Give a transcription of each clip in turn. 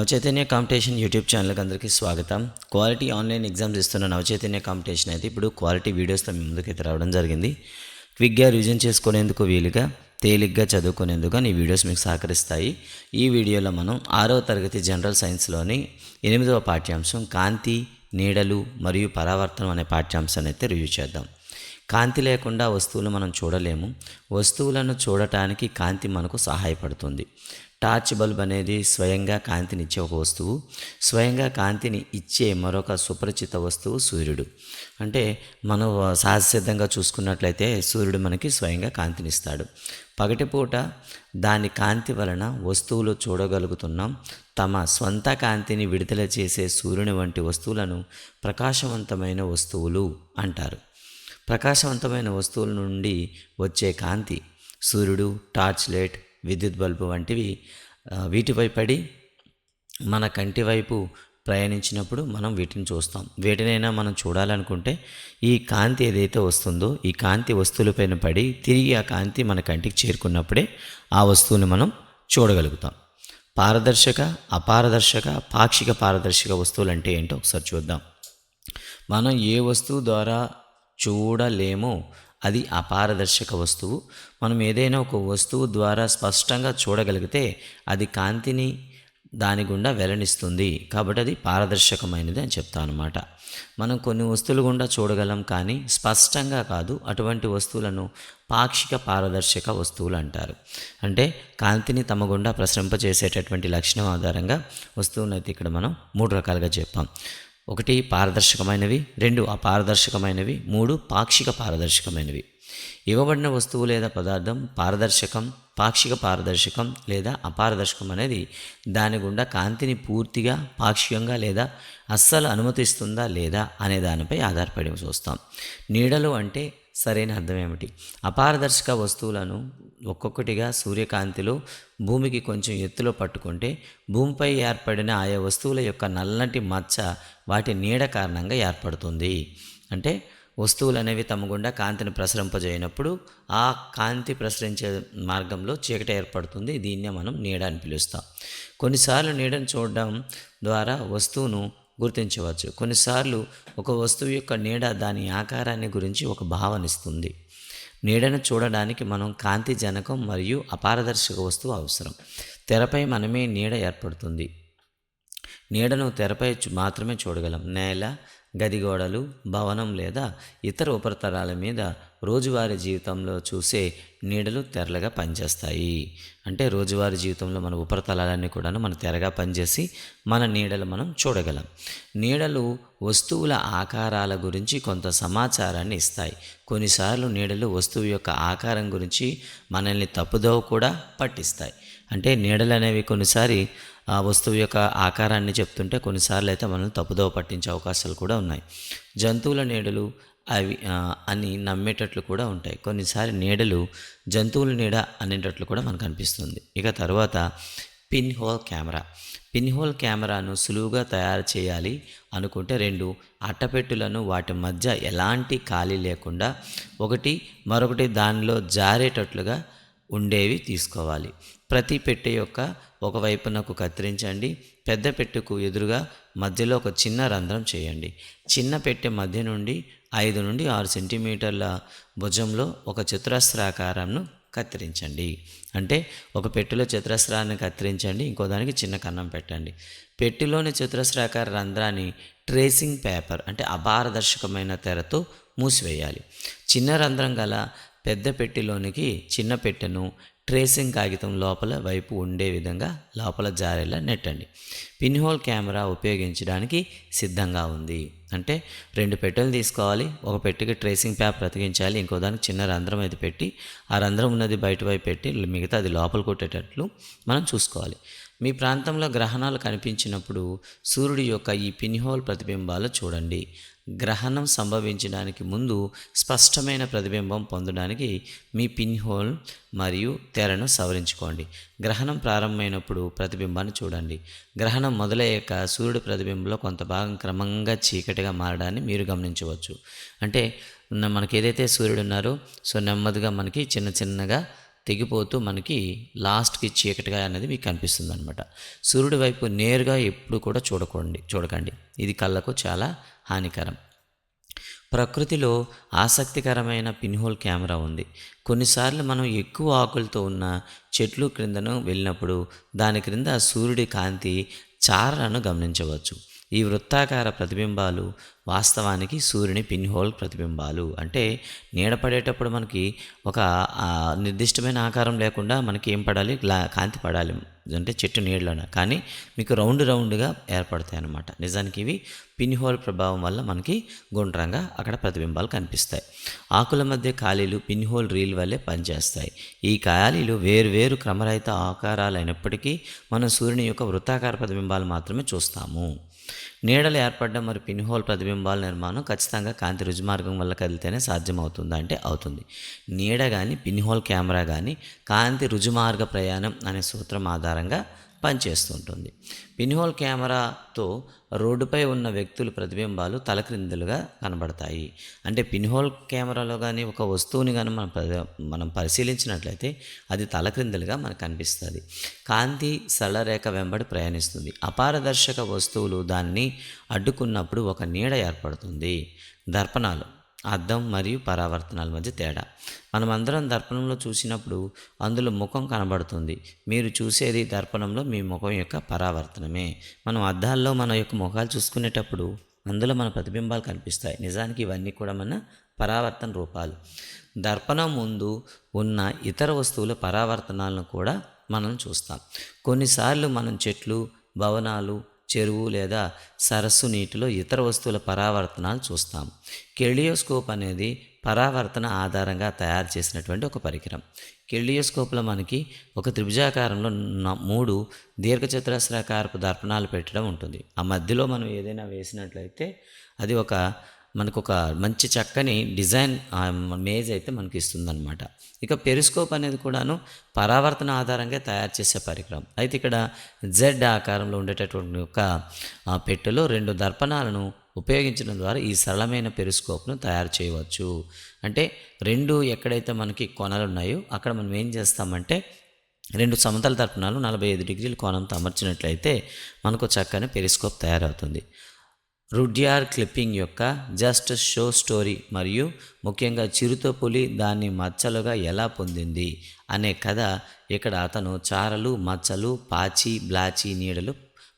Navachaitanya competition YouTube ఛానల్కి అందరికీ స్వాగతం. క్వాలిటీ ఆన్లైన్ ఎగ్జామ్స్ ఇస్తున్న నవచైతన్య కాంపిటీషన్ అయితే ఇప్పుడు క్వాలిటీ వీడియోస్తో మీ ముందుకైతే రావడం జరిగింది. క్విక్గా రివిజన్ చేసుకునేందుకు వీలుగా తేలిగ్గా చదువుకునేందుకు ఈ వీడియోస్ మీకు సహకరిస్తాయి. ఈ వీడియోలో మనం ఆరవ తరగతి జనరల్ సైన్స్లోని ఎనిమిదవ పాఠ్యాంశం కాంతి నీడలు మరియు పరావర్తనం అనే పాఠ్యాంశాన్ని అయితే రివ్యూ చేద్దాం. కాంతి లేకుండా వస్తువులు మనం చూడలేము. వస్తువులను చూడటానికి కాంతి మనకు సహాయపడుతుంది. టార్చ్ బల్బ్ అనేది స్వయంగా కాంతినిచ్చే ఒక వస్తువు. స్వయంగా కాంతిని ఇచ్చే మరొక సుపరిచిత వస్తువు సూర్యుడు. అంటే మనం సహజసిద్ధంగా చూసుకున్నట్లయితే సూర్యుడు మనకి స్వయంగా కాంతినిస్తాడు. పగటిపూట దాని కాంతి వలన వస్తువులు చూడగలుగుతున్నాం. తమ స్వంత కాంతిని విడుదల చేసే సూర్యుని వంటి వస్తువులను ప్రకాశవంతమైన వస్తువులు అంటారు. ప్రకాశవంతమైన వస్తువుల నుండి వచ్చే కాంతి సూర్యుడు టార్చ్ లైట్ విద్యుత్ బల్బు వంటివి వీటిపై పడి మన కంటి వైపు ప్రయాణించినప్పుడు మనం వీటిని చూస్తాం. వీటినైనా మనం చూడాలనుకుంటే ఈ కాంతి ఏదైతే వస్తుందో ఈ కాంతి వస్తువులపైన పడి తిరిగి ఆ కాంతి మన కంటికి చేరుకున్నప్పుడే ఆ వస్తువుని మనం చూడగలుగుతాం. పారదర్శక అపారదర్శక పాక్షిక పారదర్శక వస్తువులు అంటే ఏంటో ఒకసారి చూద్దాం. మనం ఏ వస్తువు ద్వారా చూడలేమో అది అపారదర్శక వస్తువు. మనం ఏదైనా ఒక వస్తువు ద్వారా స్పష్టంగా చూడగలిగితే అది కాంతిని దాని గుండా వెల్లనిస్తుంది. కాబట్టి అది పారదర్శకమైనది అని చెప్తాను అనమాట మనం కొన్ని వస్తువులు గుండా చూడగలం కానీ స్పష్టంగా కాదు అటువంటి వస్తువులను పాక్షిక పారదర్శక వస్తువులు అంటారు. అంటే కాంతిని తమ గుండా ప్రసరింపజేసేటటువంటి లక్షణం ఆధారంగా వస్తువులను అయితే ఇక్కడ మనం మూడు రకాలుగా చెప్పాం. ఒకటి పారదర్శకమైనవి రెండు అపారదర్శకమైనవి మూడు పాక్షిక పారదర్శకమైనవి. ఇవ్వబడిన వస్తువు లేదా పదార్థం పారదర్శకం పాక్షిక పారదర్శకం లేదా అపారదర్శకం అనేది దాని గుండా కాంతిని పూర్తిగా పాక్షికంగా లేదా అస్సలు అనుమతిస్తుందా లేదా అనే దానిపై ఆధారపడి చూస్తాం. నీడలు అంటే సరైన అర్థం ఏమిటి? అపారదర్శక వస్తువులను ఒక్కొక్కటిగా సూర్యకాంతిలో భూమికి కొంచెం ఎత్తులో పట్టుకుంటే భూమిపై ఏర్పడిన ఆయా వస్తువుల యొక్క నల్లటి మచ్చ వాటి నీడ కారణంగా ఏర్పడుతుంది. అంటే వస్తువులు అనేవి తమ గుండా కాంతిని ప్రసరింపజేయనప్పుడు ఆ కాంతి ప్రసరించే మార్గంలో చీకటి ఏర్పడుతుంది. దీన్నే మనం నీడ అని పిలుస్తాం. కొన్నిసార్లు నీడను చూడడం ద్వారా వస్తువును గుర్తించవచ్చు. కొన్నిసార్లు ఒక వస్తువు యొక్క నీడ దాని ఆకారాన్ని గురించి ఒక భావనిస్తుంది నీడను చూడడానికి మనం కాంతి జనకం మరియు అపారదర్శక వస్తువు అవసరం. తెరపై మనమే నీడ ఏర్పడుతుంది. నీడను తెరపై మాత్రమే చూడగలం. నేల గది గోడలు భవనం లేదా ఇతర ఉపరితలాల మీద రోజువారీ జీవితంలో చూసే నీడలు తెరలుగా పనిచేస్తాయి. అంటే రోజువారీ జీవితంలో మన ఉపరితలాలన్నీ కూడా మన తెరగా పనిచేసి మన నీడలు మనం చూడగలం. నీడలు వస్తువుల ఆకారాల గురించి కొంత సమాచారాన్ని ఇస్తాయి. కొన్నిసార్లు నీడలు వస్తువు యొక్క ఆకారం గురించి మనల్ని తప్పుదోవ కూడా పట్టిస్తాయి. అంటే నీడలు అనేవి కొన్నిసారి ఆ వస్తువు యొక్క ఆకారాన్ని చెప్తుంటే కొన్నిసార్లు అయితే మనల్ని తప్పుదోవ పట్టించే అవకాశాలు కూడా ఉన్నాయి. జంతువుల నీడలు అవి అని నమ్మేటట్లు కూడా ఉంటాయి. కొన్నిసారి నీడలు జంతువుల నీడ అనేటట్లు కూడా మనకు అనిపిస్తుంది. ఇక తర్వాత pin hole camera. Pin hole కెమెరాను సులువుగా తయారు చేయాలి అనుకుంటే రెండు అట్టపెట్టులను వాటి మధ్య ఎలాంటి ఖాళీ లేకుండా ఒకటి మరొకటి దానిలో జారేటట్లుగా ఉండేవి తీసుకోవాలి. ప్రతి పెట్టె యొక్క ఒక వైపునకు కత్తిరించండి. పెద్ద పెట్టెకు ఎదురుగా మధ్యలో ఒక చిన్న రంధ్రం చేయండి. చిన్న పెట్టె మధ్య నుండి ఐదు నుండి ఆరు సెంటీమీటర్ల భుజంలో ఒక చతురస్రాకారంను కత్తిరించండి. అంటే ఒక పెట్టెలో చతురస్రాన్ని కత్తిరించండి ఇంకో దానికి చిన్న కన్నం పెట్టండి. పెట్టెలోని చతురస్రాకార రంధ్రాన్ని ట్రేసింగ్ పేపర్ అంటే అపారదర్శకమైన తెరతో మూసివేయాలి. చిన్న రంధ్రం గల పెద్ద పెట్టెలోనికి చిన్న పెట్టెను ట్రేసింగ్ కాగితం లోపల వైపు ఉండే విధంగా లోపల జారేలా నెట్టండి. పిన్హోల్ కెమెరా ఉపయోగించడానికి సిద్ధంగా ఉంది. అంటే రెండు పెట్టెలు తీసుకోవాలి ఒక పెట్టెకి ట్రేసింగ్ పేపర్ అతికించాలి ఇంకో దానికి చిన్న రంధ్రం అయితే పెట్టి ఆ రంధ్రం ఉన్నది బయట వైపు పెట్టి మిగతా అది లోపల కొట్టేటట్లు మనం చూసుకోవాలి. మీ ప్రాంతంలో గ్రహణాలు కనిపించినప్పుడు సూర్యుడి యొక్క ఈ పిన్హోల్ ప్రతిబింబాలు చూడండి. గ్రహణం సంభవించడానికి ముందు స్పష్టమైన ప్రతిబింబం పొందడానికి మీ పిన్హోల్ మరియు తెరను సవరించుకోండి. గ్రహణం ప్రారంభమైనప్పుడు ప్రతిబింబాన్ని చూడండి. గ్రహణం మొదలయ్యాక సూర్యుడి ప్రతిబింబంలో కొంత భాగం క్రమంగా చీకటిగా మారడాన్ని మీరు గమనించవచ్చు. అంటే న- మనకి ఏదైతే సూర్యుడు ఉన్నారో సో నెమ్మదిగా మనకి చిన్న చిన్నగా తెగిపోతూ మనకి లాస్ట్కి చీకటిగా అనేది మీకు కనిపిస్తుంది అనమాట సూర్యుడి వైపు నేరుగా ఎప్పుడు కూడా చూడకండి చూడకండి. ఇది కళ్ళకు చాలా హానికరం. ప్రకృతిలో ఆసక్తికరమైన పిన్హోల్ కెమెరా ఉంది. కొన్నిసార్లు మనం ఎక్కువ ఆకులతో ఉన్న చెట్లు క్రిందను వెళ్ళినప్పుడు దాని క్రింద సూర్యుడి కాంతి చారలను గమనించవచ్చు. ఈ వృత్తాకార ప్రతిబింబాలు వాస్తవానికి సూర్యుని పిన్హోల్ ప్రతిబింబాలు. అంటే నీడ పడేటప్పుడు మనకి ఒక నిర్దిష్టమైన ఆకారం లేకుండా మనకి ఏం పడాలి? కాంతి పడాలి. అంటే చెట్టు నీళ్ళన కానీ మీకు రౌండ్ రౌండ్గా ఏర్పడతాయి అన్నమాట నిజానికి ఇవి పిన్హోల్ ప్రభావం వల్ల మనకి గుండ్రంగా అక్కడ ప్రతిబింబాలు కనిపిస్తాయి. ఆకుల మధ్య ఖాళీలు పిన్హోల్ రీల్ వల్లే పనిచేస్తాయి. ఈ ఖాళీలు వేరు వేరు క్రమరహిత ఆకారాలు అయినప్పటికీ మనం సూర్యుని యొక్క వృత్తాకార ప్రతిబింబాలు మాత్రమే చూస్తాము. నీడలు ఏర్పడడం మరియు పిన్హోల్ ప్రతిబింబాల నిర్మాణం ఖచ్చితంగా కాంతి రుజుమార్గం వల్ల కదిలితేనే సాధ్యమవుతుందా అంటే అవుతుంది. నీడ కానీ పిన్హోల్ కెమెరా కానీ కాంతి రుజుమార్గ ప్రయాణం అనే సూత్రం ఆధారంగా పనిచేస్తుంటుంది. పిన్హోల్ కెమెరాతో రోడ్డుపై ఉన్న వ్యక్తుల ప్రతిబింబాలు తలక్రిందులుగా కనబడతాయి. అంటే పిన్హోల్ కెమెరాలో కానీ ఒక వస్తువుని కానీ మనం మనం పరిశీలించినట్లయితే అది తలక్రిందులుగా మనకు కనిపిస్తుంది. కాంతి సరళరేఖ వెంబడి ప్రయాణిస్తుంది. అపారదర్శక వస్తువులు దాన్ని అడ్డుకున్నప్పుడు ఒక నీడ ఏర్పడుతుంది. దర్పణాలు. అద్దం మరియు పరావర్తనాల మధ్య తేడా. మనమందరం దర్పణంలో చూసినప్పుడు అందులో ముఖం కనబడుతుంది. మీరు చూసేది దర్పణంలో మీ ముఖం యొక్క పరావర్తనమే. మనం అద్దాల్లో మన యొక్క ముఖాలు చూసుకునేటప్పుడు అందులో మన ప్రతిబింబాలు కనిపిస్తాయి. నిజానికి ఇవన్నీ కూడా మన పరావర్తన రూపాలు. దర్పణం ముందు ఉన్న ఇతర వస్తువుల పరావర్తనాలను కూడా మనం చూస్తాం. కొన్నిసార్లు మనం చెట్లు భవనాలు చెరువు లేదా సరస్సు నీటిలో ఇతర వస్తువుల పరావర్తనాలు చూస్తాం. కెలియోస్కోప్ అనేది పరావర్తన ఆధారంగా తయారు చేసినటువంటి ఒక పరికరం. కెలియోస్కోప్లో మనకి ఒక త్రిభుజాకారంలో మూడు దీర్ఘచతురస్రాకారపు దర్పణాలు పెట్టడం ఉంటుంది. ఆ మధ్యలో మనం ఏదైనా వేసినట్లయితే అది ఒక మనకు ఒక మంచి చక్కని డిజైన్ మేజ్ అయితే మనకి ఇస్తుందన్నమాట ఇక పెరిస్కోప్ అనేది కూడాను పరావర్తన ఆధారంగా తయారు చేసే పరికరం. అయితే ఇక్కడ జెడ్ ఆకారంలో ఉండేటటువంటి ఒక పెట్టెలో రెండు దర్పణాలను ఉపయోగించడం ద్వారా ఈ సరళమైన పెరిస్కోప్ను తయారు చేయవచ్చు. అంటే రెండు ఎక్కడైతే మనకి కొనలు ఉన్నాయో అక్కడ మనం ఏం చేస్తామంటే రెండు సమతల దర్పణాలు నలభై ఐదు డిగ్రీల కోణంతో అమర్చినట్లయితే మనకు చక్కని పెరిస్కోప్ తయారవుతుంది. రుడ్యార్ క్లిప్పింగ్ యొక్క జస్ట్ షో స్టోరీ మరియు ముఖ్యంగా చిరుతపులి దాన్ని మచ్చలుగా ఎలా పొందింది అనే కథ ఇక్కడ అతను చారలు మచ్చలు పాచి బ్లాచి నీడలు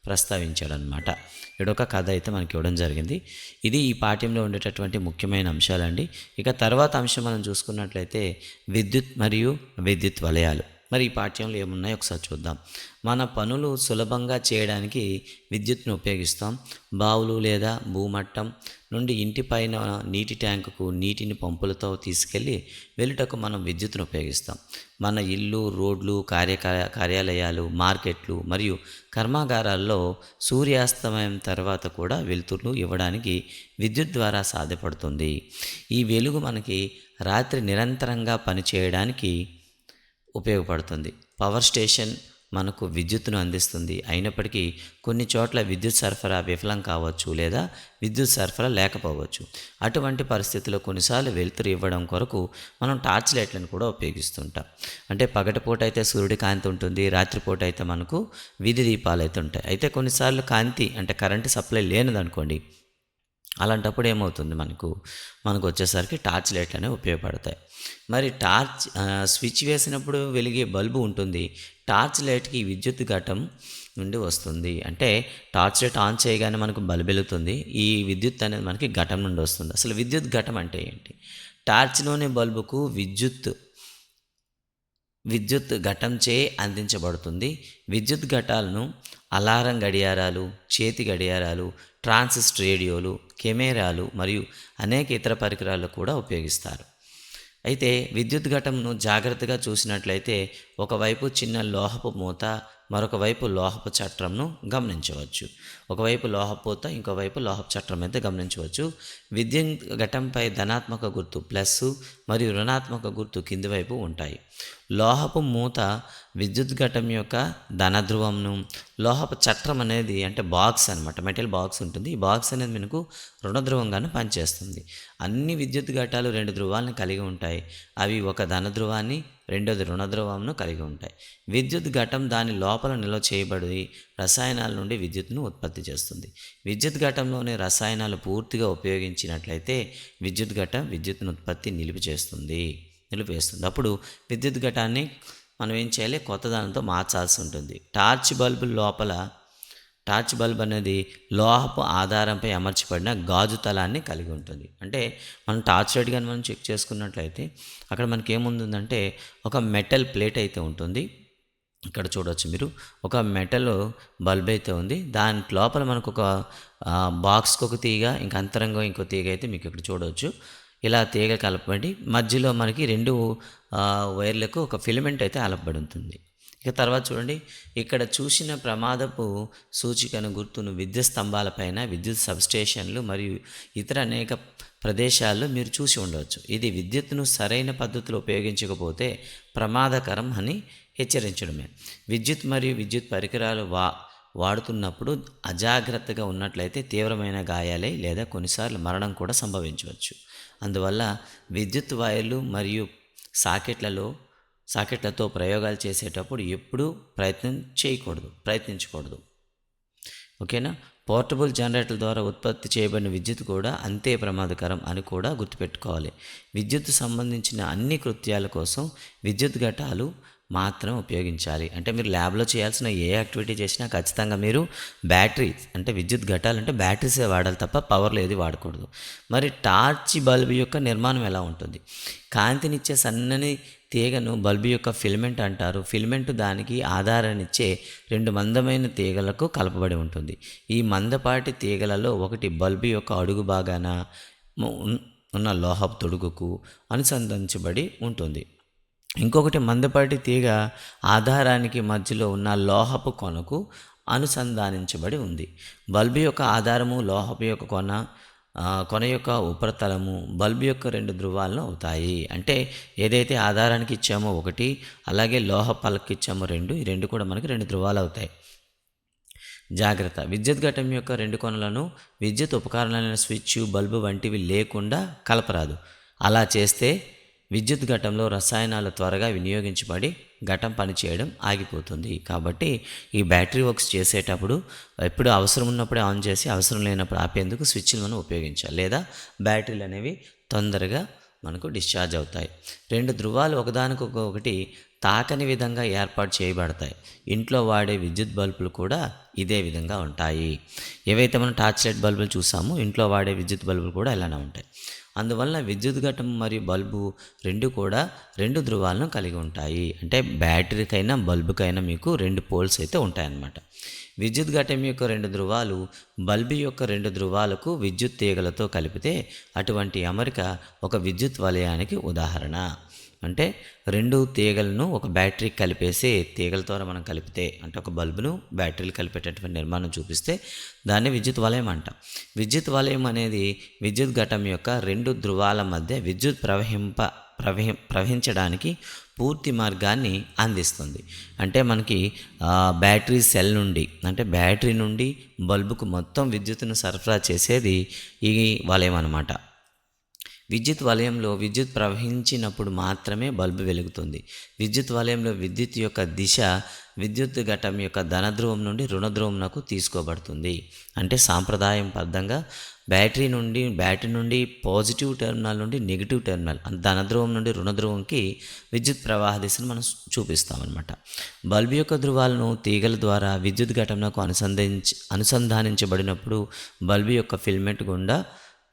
ప్రస్తావించాడనమాట ఇక్కడ కథ అయితే మనకి ఇవ్వడం జరిగింది. ఇది ఈ పాఠ్యంలో ఉండేటటువంటి ముఖ్యమైన అంశాలండి. ఇక తర్వాత అంశం మనం చూసుకున్నట్లయితే విద్యుత్ మరియు విద్యుత్ వలయాలు. మరి ఈ పాఠ్యంలో ఏమున్నాయో ఒకసారి చూద్దాం. మన పనులు సులభంగా చేయడానికి విద్యుత్ను ఉపయోగిస్తాం. బావులు లేదా భూమట్టం నుండి ఇంటి పైన నీటి ట్యాంకుకు నీటిని పంపులతో తీసుకెళ్ళి వెళ్ళుటకు మనం విద్యుత్ను ఉపయోగిస్తాం. మన ఇల్లు రోడ్లు కార్యకార కార్యాలయాలు మార్కెట్లు మరియు కర్మాగారాల్లో సూర్యాస్తమయం తర్వాత కూడా వెలుతురును ఇవ్వడానికి విద్యుత్ ద్వారా సాధ్యపడుతుంది. ఈ వెలుగు మనకి రాత్రి నిరంతరంగా పనిచేయడానికి ఉపయోగపడుతుంది. పవర్ స్టేషన్ మనకు విద్యుత్తును అందిస్తుంది. అయినప్పటికీ కొన్ని చోట్ల విద్యుత్ సరఫరా విఫలం కావచ్చు లేదా విద్యుత్ సరఫరా లేకపోవచ్చు. అటువంటి పరిస్థితుల్లో కొన్నిసార్లు వెలుతురు ఇవ్వడం కొరకు మనం టార్చ్ లైట్లను కూడా ఉపయోగిస్తుంటాం. అంటే పగటిపూట అయితే సూర్యుడి కాంతి ఉంటుంది రాత్రిపూట అయితే మనకు వీధి దీపాలు అయితే ఉంటాయి. అయితే కొన్నిసార్లు కాంతి అంటే కరెంటు సప్లై లేనిదనుకోండి అలాంటప్పుడు ఏమవుతుంది మనకు? మనకు వచ్చేసరికి టార్చ్ లైట్లు అనేవి ఉపయోగపడతాయి. మరి టార్చ్ స్విచ్ వేసినప్పుడు వెలిగే బల్బు ఉంటుంది. టార్చ్ లైట్కి విద్యుత్ ఘటం నుండి వస్తుంది. అంటే టార్చ్ లైట్ ఆన్ చేయగానే మనకు బల్బ్ వెలుగుతుంది. ఈ విద్యుత్ అనేది మనకి ఘటం నుండి వస్తుంది. అసలు విద్యుత్ ఘటం అంటే ఏంటి? టార్చ్లోని బల్బుకు విద్యుత్ విద్యుత్ ఘటంచే అందించబడుతుంది. విద్యుత్ ఘటాలను అలారం గడియారాలు చేతి గడియారాలు ట్రాన్సిస్ట్ రేడియోలు కెమెరాలు మరియు అనేక ఇతర పరికరాలు కూడా ఉపయోగిస్తారు. అయితే విద్యుత్ ఘటంను జాగ్రత్తగా చూసినట్లయితే ఒకవైపు చిన్న లోహపు మూత మరొక వైపు లోహపు చట్రంను గమనించవచ్చు. ఒకవైపు లోహపూత ఇంకోవైపు లోహపు చట్రం అయితే గమనించవచ్చు. విద్యుత్ ఘటంపై ధనాత్మక గుర్తు ప్లస్ మరియు రుణాత్మక గుర్తు కింది వైపు ఉంటాయి. లోహపు మూత విద్యుత్ ఘటం యొక్క ధన ధ్రువంను లోహపు చట్రం అనేది అంటే బాక్స్ అనమాట మెటల్ బాక్స్ ఉంటుంది. ఈ బాక్స్ అనేది మనకు రుణ ధ్రువంగాను పనిచేస్తుంది. అన్ని విద్యుత్ ఘటాలు రెండు ధ్రువాలను కలిగి ఉంటాయి. అవి ఒక ధన ధ్రువాన్ని రెండోది రుణధ్రువంను కలిగి ఉంటాయి. విద్యుత్ ఘటం దాని లోపల నిల్వ చేయబడి రసాయనాల నుండి విద్యుత్ను ఉత్పత్తి చేస్తుంది. విద్యుత్ ఘటంలోని రసాయనాలు పూర్తిగా ఉపయోగించినట్లయితే విద్యుత్ ఘటం విద్యుత్ను ఉత్పత్తి నిలిపి చేస్తుంది. నిలిపేస్తుంది అప్పుడు విద్యుత్ ఘటాన్ని మనం ఏం చేయాలి? కొత్త దానితో మార్చాల్సి ఉంటుంది. టార్చ్ బల్బు లోపల టార్చ్ బల్బ్ అనేది లోహపు ఆధారంపై అమర్చబడిన గాజు తలాన్ని కలిగి ఉంటుంది. అంటే మనం టార్చ్ లైట్ కానీ మనం చెక్ చేసుకున్నట్లయితే అక్కడ మనకి ఏముందంటే ఒక మెటల్ ప్లేట్ అయితే ఉంటుంది. ఇక్కడ చూడవచ్చు మీరు. ఒక మెటల్ బల్బ్ అయితే ఉంది. దాని లోపల మనకు ఒక బాక్స్కి ఒక తీగ ఇంకా అంతరంగం ఇంకో తీగ అయితే మీకు ఇక్కడ చూడవచ్చు ఇలా తీగ కలపబడి మధ్యలో మనకి రెండు వైర్లకు ఒక ఫిలమెంట్ అయితే అలపబడి ఉంటుంది. ఇక తర్వాత చూడండి ఇక్కడ చూసిన ప్రమాదపు సూచికను గుర్తును విద్యుత్ స్తంభాలపైన విద్యుత్ సబ్స్టేషన్లు మరియు ఇతర అనేక ప్రదేశాల్లో మీరు చూసి ఉండవచ్చు. ఇది విద్యుత్ను సరైన పద్ధతిలో ఉపయోగించకపోతే ప్రమాదకరం అని హెచ్చరించడమే. విద్యుత్ మరియు విద్యుత్ పరికరాలు వా వాడుతున్నప్పుడు అజాగ్రత్తగా ఉన్నట్లయితే తీవ్రమైన గాయాలై లేదా కొన్నిసార్లు మరణం కూడా సంభవించవచ్చు. అందువల్ల విద్యుత్ వైర్లు మరియు సాకెట్లలో సాకెట్లతో ప్రయోగాలు చేసేటప్పుడు ఎప్పుడూ ప్రయత్నం చేయకూడదు ప్రయత్నించకూడదు. ఓకేనా? పోర్టబుల్ జనరేటర్ల ద్వారా ఉత్పత్తి చేయబడిన విద్యుత్ కూడా అంతే ప్రమాదకరం అని కూడా గుర్తుపెట్టుకోవాలి. విద్యుత్ సంబంధించిన అన్ని కృత్యాల కోసం విద్యుత్ ఘటాలు మాత్రం ఉపయోగించాలి. అంటే మీరు ల్యాబ్లో చేయాల్సిన ఏ యాక్టివిటీ చేసినా ఖచ్చితంగా మీరు బ్యాటరీ అంటే విద్యుత్ ఘటాలు అంటే బ్యాటరీసే వాడాలి తప్ప పవర్లు ఏది వాడకూడదు. మరి టార్చ్ బల్బ్ యొక్క నిర్మాణం ఎలా ఉంటుంది? కాంతినిచ్చే సన్నని తీగను బల్బు యొక్క ఫిల్మెంట్ అంటారు. ఫిల్మెంట్ దానికి ఆధారాన్నిచ్చే రెండు మందమైన తీగలకు కలపబడి ఉంటుంది. ఈ మందపాటి తీగలలో ఒకటి బల్బు యొక్క అడుగు భాగాన ఉన్న లోహపు తొడుగుకు అనుసంధానించబడి ఉంటుంది. ఇంకొకటి మందపాటి తీగ ఆధారానికి మధ్యలో ఉన్న లోహపు కొనకు అనుసంధానించబడి ఉంది. బల్బు యొక్క ఆధారము లోహపు యొక్క కొన కొన యొక్క ఉపరితలము బల్బు యొక్క రెండు ధృవాలను అవుతాయి. అంటే ఏదైతే ఆధారానికి ఇచ్చామో ఒకటి అలాగే లోహ పలకి ఇచ్చామో రెండు ఈ రెండు కూడా మనకి రెండు ధృవాలు అవుతాయి. జాగ్రత్త. విద్యుత్ ఘటం యొక్క రెండు కొనలను విద్యుత్ ఉపకరణాలైన స్విచ్ బల్బు వంటివి లేకుండా కలపరాదు. అలా చేస్తే విద్యుత్ ఘటంలో రసాయనాలు త్వరగా వినియోగించబడి ఘటం పనిచేయడం ఆగిపోతుంది. కాబట్టి ఈ బ్యాటరీ వర్క్స్ చేసేటప్పుడు ఎప్పుడు అవసరం ఉన్నప్పుడే ఆన్ చేసి అవసరం లేనప్పుడు ఆపేందుకు స్విచ్లు మనం ఉపయోగించాలి. లేదా బ్యాటరీలు అనేవి తొందరగా మనకు డిశ్చార్జ్ అవుతాయి. రెండు ధృవాలు ఒకదానికొకటి తాకని విధంగా ఏర్పాటు చేయబడతాయి. ఇంట్లో వాడే విద్యుత్ బల్బులు కూడా ఇదే విధంగా ఉంటాయి. ఏవైతే మనం టార్చ్ లైట్ బల్బులు చూసామో ఇంట్లో వాడే విద్యుత్ బల్బులు కూడా ఇలానే ఉంటాయి. అందువల్ల విద్యుత్ ఘటం మరియు బల్బు రెండు కూడా రెండు ధృవాలను కలిగి ఉంటాయి. అంటే బ్యాటరీకైనా బల్బుకైనా మీకు రెండు పోల్స్ అయితే ఉంటాయన్నమాట. విద్యుత్ ఘటం యొక్క రెండు ధృవాలు బల్బు యొక్క రెండు ధృవాలకు విద్యుత్ తీగలతో కలిపితే అటువంటి అమరిక ఒక విద్యుత్ వలయానికి ఉదాహరణ. అంటే రెండు తీగలను ఒక బ్యాటరీ కలిపేసి తీగల ద్వారా మనం కలిపితే అంటే ఒక బల్బును బ్యాటరీలు కలిపేటటువంటి నిర్మాణం చూపిస్తే దాన్ని విద్యుత్ వలయం అంటాం. విద్యుత్ వలయం అనేది విద్యుత్ ఘటం యొక్క రెండు ధృవాల మధ్య విద్యుత్ ప్రవహింప ప్రవహి ప్రవహించడానికి పూర్తి మార్గాన్ని అందిస్తుంది. అంటే మనకి బ్యాటరీ సెల్ నుండి అంటే బ్యాటరీ నుండి బల్బుకు మొత్తం విద్యుత్తును సరఫరా చేసేది ఈ వలయం అనమాట విద్యుత్ వలయంలో విద్యుత్ ప్రవహించినప్పుడు మాత్రమే బల్బు వెలుగుతుంది. విద్యుత్ వలయంలో విద్యుత్ యొక్క దిశ విద్యుత్ ఘటం యొక్క ధనధ్రువం నుండి రుణధ్రువంనకు తీసుకోబడుతుంది. అంటే సాంప్రదాయం బద్ధంగా బ్యాటరీ నుండి బ్యాటరీ నుండి పాజిటివ్ టెర్మినల్ నుండి నెగిటివ్ టెర్మినల్ ధనధ్రువం నుండి రుణధ్రువంకి విద్యుత్ ప్రవాహ దిశను మనం చూపిస్తామన్నమాట. బల్బు యొక్క ధ్రువాలను తీగల ద్వారా విద్యుత్ ఘటనకు అనుసంధించి అనుసంధానించబడినప్పుడు బల్బు యొక్క ఫిల్మెంట్ గుండా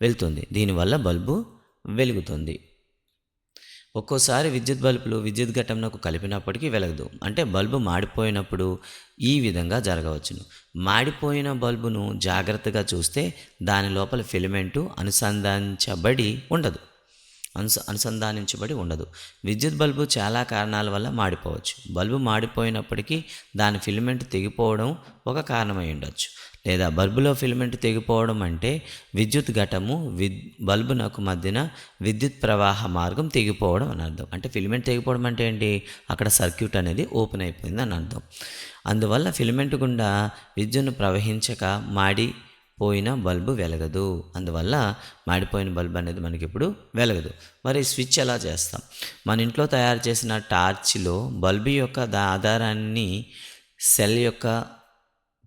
వెళ్తుంది. దీనివల్ల బల్బు వెలుగుతుంది. ఒక్కోసారి విద్యుత్ బల్బులు విద్యుత్ ఘటంనకు కలిపినప్పటికీ వెలగదు. అంటే బల్బు మాడిపోయినప్పుడు ఈ విధంగా జరగవచ్చును. మాడిపోయిన బల్బును జాగ్రత్తగా చూస్తే దాని లోపల ఫిలమెంటు అనుసంధానించబడి ఉండదు. అనుస అనుసంధానించబడి ఉండదు. విద్యుత్ బల్బు చాలా కారణాల వల్ల మాడిపోవచ్చు. బల్బు మాడిపోయినప్పటికీ దాని ఫిలమెంట్ తెగిపోవడం ఒక కారణమై ఉండొచ్చు. లేదా బల్బులో ఫిలమెంట్ తెగిపోవడం అంటే విద్యుత్ ఘటము విద్ బల్బునకు మధ్యన విద్యుత్ ప్రవాహ మార్గం తెగిపోవడం అని అర్థం. అంటే ఫిలమెంట్ తెగిపోవడం అంటే ఏంటి? అక్కడ సర్క్యూట్ అనేది ఓపెన్ అయిపోయింది అని అర్థం. అందువల్ల ఫిలమెంట్ గుండా విద్యుత్ను ప్రవహించక మాడి పోయిన బల్బు వెలగదు. అందువల్ల మాడిపోయిన బల్బు అనేది మనకి ఇప్పుడు వెలగదు. మరి స్విచ్ ఎలా చేస్తాం? మన ఇంట్లో తయారు చేసిన టార్చ్లో బల్బు యొక్క దా ఆధారాన్ని సెల్ యొక్క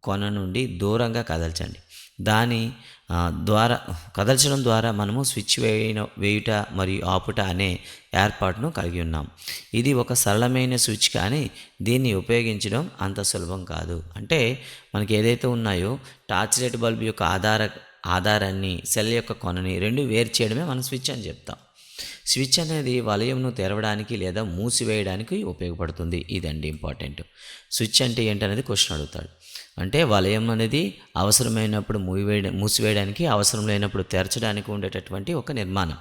కొన నుండి దూరంగా కదల్చండి. దాని ద్వారా కదల్చడం ద్వారా మనము స్విచ్ వేయన వేయుట మరియు ఆపుట అనే ఏర్పాటును కలిగి ఉన్నాం. ఇది ఒక సరళమైన స్విచ్ కానీ దీన్ని ఉపయోగించడం అంత సులభం కాదు. అంటే మనకి ఏదైతే ఉన్నాయో టార్చ్ లైట్ బల్బ్ యొక్క ఆధార ఆధారాన్ని సెల్ యొక్క కొనని రెండు వేరు చేయడమే మనం స్విచ్ అని చెప్తాం. స్విచ్ అనేది వలయంను తెరవడానికి లేదా మూసివేయడానికి ఉపయోగపడుతుంది. ఇదండి ఇంపార్టెంట్. స్విచ్ అంటే ఏంటనేది క్వశ్చన్ అడుగుతాడు. అంటే వలయం అనేది అవసరమైనప్పుడు మూసివేయ మూసివేయడానికి అవసరం లేనప్పుడు తెరచడానికి ఉండేటటువంటి ఒక నిర్మాణం.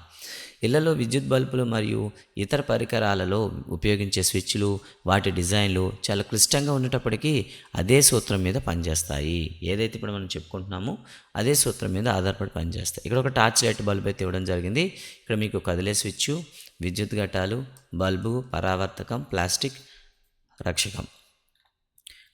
ఇళ్ళలో విద్యుత్ బల్బులు మరియు ఇతర పరికరాలలో ఉపయోగించే స్విచ్లు వాటి డిజైన్లు చాలా క్లిష్టంగా ఉండేటప్పటికీ అదే సూత్రం మీద పనిచేస్తాయి. ఏదైతే ఇప్పుడు మనం చెప్పుకుంటున్నామో అదే సూత్రం మీద ఆధారపడి పనిచేస్తాయి. ఇక్కడ ఒక టార్చ్ లైట్ బల్బ్ అయితే ఇవ్వడం జరిగింది. ఇక్కడ మీకు కదిలే స్విచ్ విద్యుత్ ఘటాలు బల్బు పరావర్తకం ప్లాస్టిక్ రక్షకం.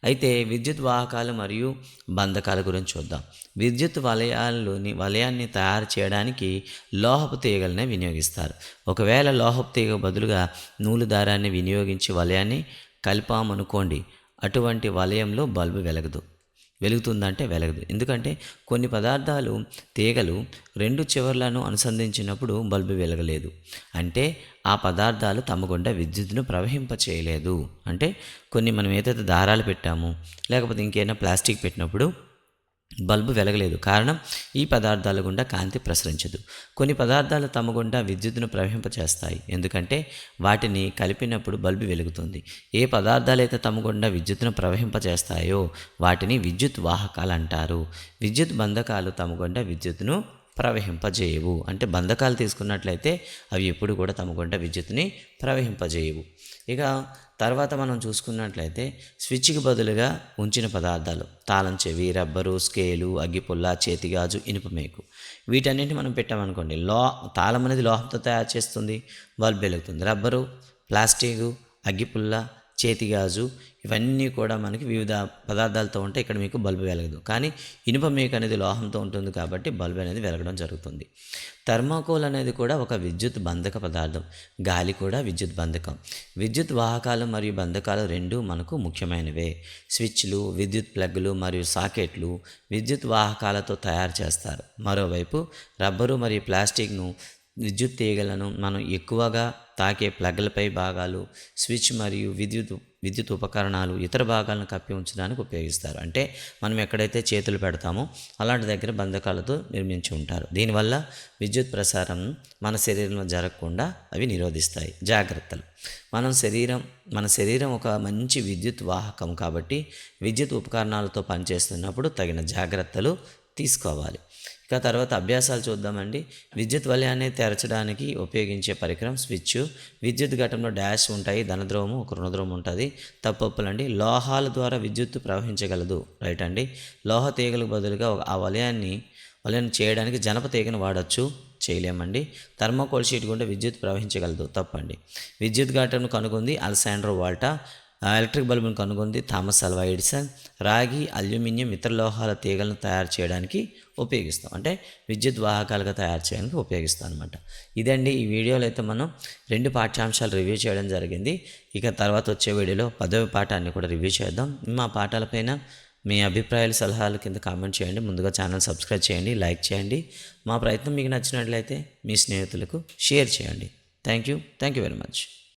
అయితే విద్యుత్ వాహకాలు మరియు బంధకాల గురించి చూద్దాం. విద్యుత్ వలయాల్లోని వలయాన్ని తయారు చేయడానికి లోహపు తీగలనే వినియోగిస్తారు. ఒకవేళ లోహపు తీగ బదులుగా నూలు దారాన్ని వినియోగించి వలయాన్ని కలిపామనుకోండి అటువంటి వలయంలో బల్బు వెలగదు. వెలుగుతుందంటే వెలగదు. ఎందుకంటే కొన్ని పదార్థాలు తీగలు రెండు చివర్లను అనుసంధించినప్పుడు బల్బు వెలగలేదు. అంటే ఆ పదార్థాలు తమ గుండా విద్యుత్తును ప్రవహింప చేయలేదు అంటే కొన్ని మనం ఏదైతే దారాలు పెట్టామో లేకపోతే ఇంకేమైనా ప్లాస్టిక్ పెట్టినప్పుడు బల్బు వెలగలేదు. కారణం ఈ పదార్థాల గుండా కాంతి ప్రసరించదు. కొన్ని పదార్థాలు తమ గుండా విద్యుత్తును ప్రవహింపచేస్తాయి. ఎందుకంటే వాటిని కలిపినప్పుడు బల్బు వెలుగుతుంది. ఏ పదార్థాలైతే తమ గుండా విద్యుత్తును ప్రవహింపచేస్తాయో వాటిని విద్యుత్ వాహకాలు అంటారు. విద్యుత్ బంధకాలు తమ గుండా విద్యుత్తును ప్రవహింపజేయవు. అంటే బంధకాలు తీసుకున్నట్లయితే అవి ఎప్పుడు కూడా తమ గుండా విద్యుత్ని ప్రవహింపజేయవు. ఇక తర్వాత మనం చూసుకున్నట్లయితే స్విచ్కి బదులుగా ఉంచిన పదార్థాలు తాళం చెవి రబ్బరు స్కేలు అగ్గిపుల్ల చేతిగాజు ఇనుప మేకు. వీటన్నింటిని మనం పెట్టామనుకోండి లో తాళం అనేది లోహంతో తయారు చేస్తుంది బల్బ్ వెలుగుతుంది. రబ్బరు ప్లాస్టిక్ అగ్గిపుల్ల చేతిగాజు ఇవన్నీ కూడా మనకి వివిధ పదార్థాలతో ఉంటే ఇక్కడ మీకు బల్బు వెలగదు. కానీ ఇనుప మేక అనేది లోహంతో ఉంటుంది కాబట్టి బల్బు అనేది వెలగడం జరుగుతుంది. థర్మాకోల్ అనేది కూడా ఒక విద్యుత్ బంధక పదార్థం. గాలి కూడా విద్యుత్ బంధకం. విద్యుత్ వాహకాలు మరియు బంధకాలు రెండు మనకు ముఖ్యమైనవే. స్విచ్లు విద్యుత్ ప్లగ్లు మరియు సాకెట్లు విద్యుత్ వాహకాలతో తయారు చేస్తారు. మరోవైపు రబ్బరు మరియు ప్లాస్టిక్ను విద్యుత్ తీగలను మనం ఎక్కువగా తాకే ప్లగ్లపై భాగాలు స్విచ్ మరియు విద్యుత్ విద్యుత్ ఉపకరణాలు ఇతర భాగాలను కప్పి ఉంచడానికి ఉపయోగిస్తారు. అంటే మనం ఎక్కడైతే చేతులు పెడతామో అలాంటి దగ్గర బంధకాలతో నిర్మించి ఉంటారు. దీనివల్ల విద్యుత్ ప్రసారం మన శరీరంలో జరగకుండా అవి నిరోధిస్తాయి. జాగ్రత్తలు. మనం శరీరం మన శరీరం ఒక మంచి విద్యుత్ వాహకం కాబట్టి విద్యుత్ ఉపకరణాలతో పనిచేస్తున్నప్పుడు తగిన జాగ్రత్తలు తీసుకోవాలి. ఇక తర్వాత అభ్యాసాలు చూద్దామండి. విద్యుత్ వలయాన్ని తెరచడానికి ఉపయోగించే పరికరం స్విచ్. విద్యుత్ ఘటంలో డాష్ ఉంటాయి ధనద్రవము ఒక రుణద్రోవం ఉంటుంది. తప్పప్పులండి. లోహాల ద్వారా విద్యుత్ ప్రవహించగలదు. రైట్ అండి. లోహ తీగలకు బదులుగా ఆ వలయాన్ని వలయాన్ని చేయడానికి జనప తీగను వాడచ్చు. చేయలేమండి. థర్మోకోల్ షీట్ గుండా విద్యుత్ ప్రవహించగలదు. తప్పండి. విద్యుత్ ఘటనను కనుగొంది అలసాండ్రో వాల్టా. ఎలక్ట్రిక్ బల్బును కనుగొంది థామస్ అల్వా ఎడిసన్. రాగి అల్యూమినియం ఇతర లోహాల తీగలను తయారు చేయడానికి ఉపయోగిస్తాం. అంటే విద్యుత్ వాహకాలుగా తయారు చేయడానికి ఉపయోగిస్తాం అనమాట ఇదండి ఈ వీడియోలో అయితే మనం రెండు పాఠ్యాంశాలు రివ్యూ చేయడం జరిగింది. ఇక తర్వాత వచ్చే వీడియోలో పదవి పాఠాన్ని కూడా రివ్యూ చేద్దాం. మా పాఠాలపైన మీ అభిప్రాయాలు సలహాలు కింద కామెంట్ చేయండి. ముందుగా ఛానల్ సబ్స్క్రైబ్ చేయండి లైక్ చేయండి. మా ప్రయత్నం మీకు నచ్చినట్లయితే మీ స్నేహితులకు షేర్ చేయండి. Thank you. Thank you very much.